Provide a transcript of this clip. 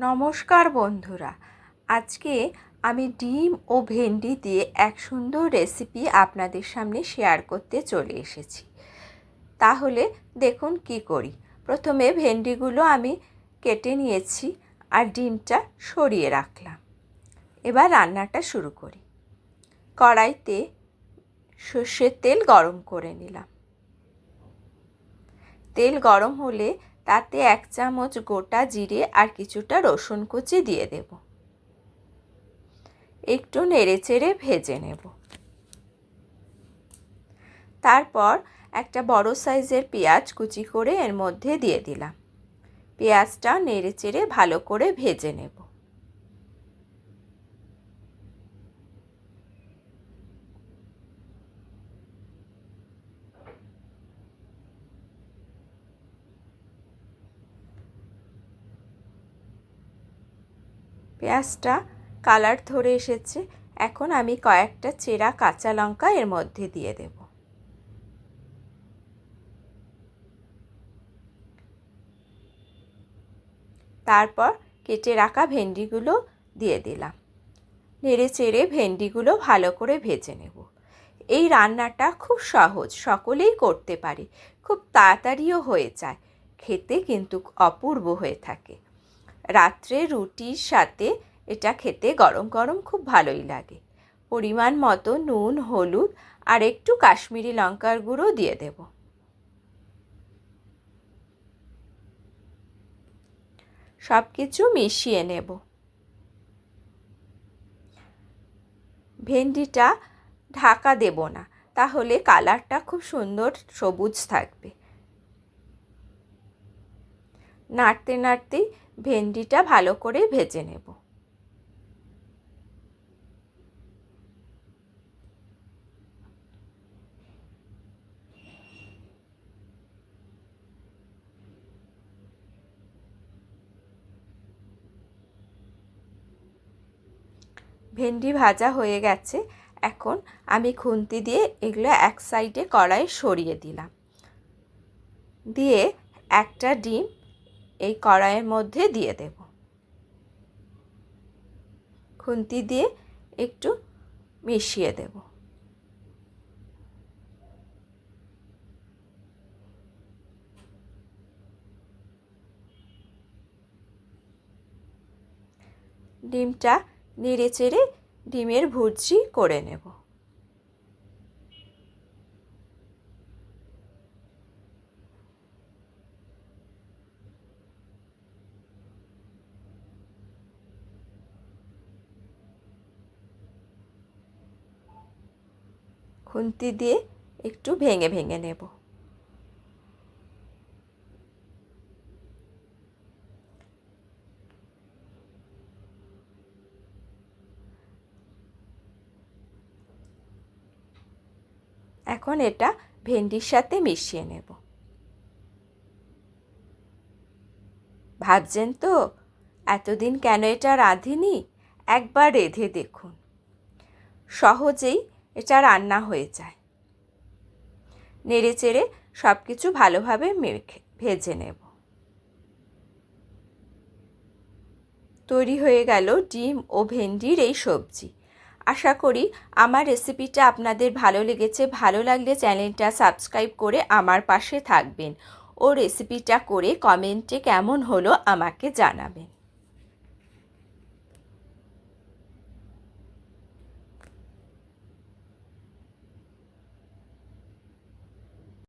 নমস্কার বন্ধুরা। আজকে আমি ডিম ও ভেন্ডি দিয়ে এক সুন্দর রেসিপি আপনাদের সামনে শেয়ার করতে চলে এসেছি। তাহলে দেখুন কি করি। প্রথমে ভেন্ডিগুলো আমি কেটে নিয়েছি আর ডিমটা সরিয়ে রাখলাম। এবার রান্নাটা শুরু করি। কড়াইতে সর্ষের তেল গরম করে নিলাম। তেল গরম হলে তাতে এক চামচ গোটা জিরে আর কিছুটা রসুন কুচি দিয়ে দেব। একটু নেড়ে চেড়ে ভেজে নেব। তারপর একটা বড় সাইজের পেঁয়াজ কুচি করে এর মধ্যে দিয়ে দিলাম। পেঁয়াজটা নেড়ে চেড়ে ভালো করে ভেজে নেব। পেঁয়াজটা কালার ধরে এসেছে। এখন আমি কয়েকটা চেরা কাঁচা লঙ্কা এর মধ্যে দিয়ে দেব। তারপর কেটে রাখা ভেন্ডিগুলো দিয়ে দিলাম। নেড়ে চেড়ে ভেন্ডিগুলো ভালো করে ভেজে নেব। এই রান্নাটা খুব সহজ, সকলেই করতে পারে। খুব তাড়াতাড়িও হয়ে যায়। খেতে কিন্তু অপূর্ব হয়ে থাকে। রাত্রে রুটির সাথে এটা খেতে গরম গরম খুব ভালোই লাগে। পরিমাণ মতো নুন, হলুদ আর একটু কাশ্মীরি লঙ্কার গুঁড়ো দিয়ে দেব। সব কিছু মিশিয়ে নেব। ভেন্ডিটা ঢাকা দেব না, তাহলে কালারটা খুব সুন্দর সবুজ থাকবে। নাড়তে নাড়তেই ভেন্ডিটা ভালো করে ভেজে নেব। ভেন্ডি ভাজা হয়ে গেছে। এখন আমি খুন্তি দিয়ে এগুলো এক সাইডে কড়াই সরিয়ে দিলাম। দিয়ে একটা ডিম এই কড়াইয়ের মধ্যে দিয়ে দেব। খুন্তি দিয়ে একটু মিশিয়ে দেব। ডিমটা নেড়ে চেড়ে ডিমের ভুর্জি করে নেব। খুন্তি দিয়ে একটু ভেঙে ভেঙে নেব। এখন এটা ভেন্ডির সাথে মিশিয়ে নেব। ভাবছেন তো, এতদিন কেন এটা রাঁধিনি? একবার রেঁধে দেখুন। সহজেই এটা রান্না হয়ে যায়। নেড়ে চেড়ে সব কিছু ভালোভাবে মেখে, ভেজে নেব। তৈরি হয়ে গেল ডিম ও ভেন্ডির এই সবজি। আশা করি আমার রেসিপিটা আপনাদের ভালো লেগেছে। ভালো লাগলে চ্যানেলটা সাবস্ক্রাইব করে আমার পাশে থাকবেন ও রেসিপিটা করে কমেন্টে কেমন হলো আমাকে জানাবেন।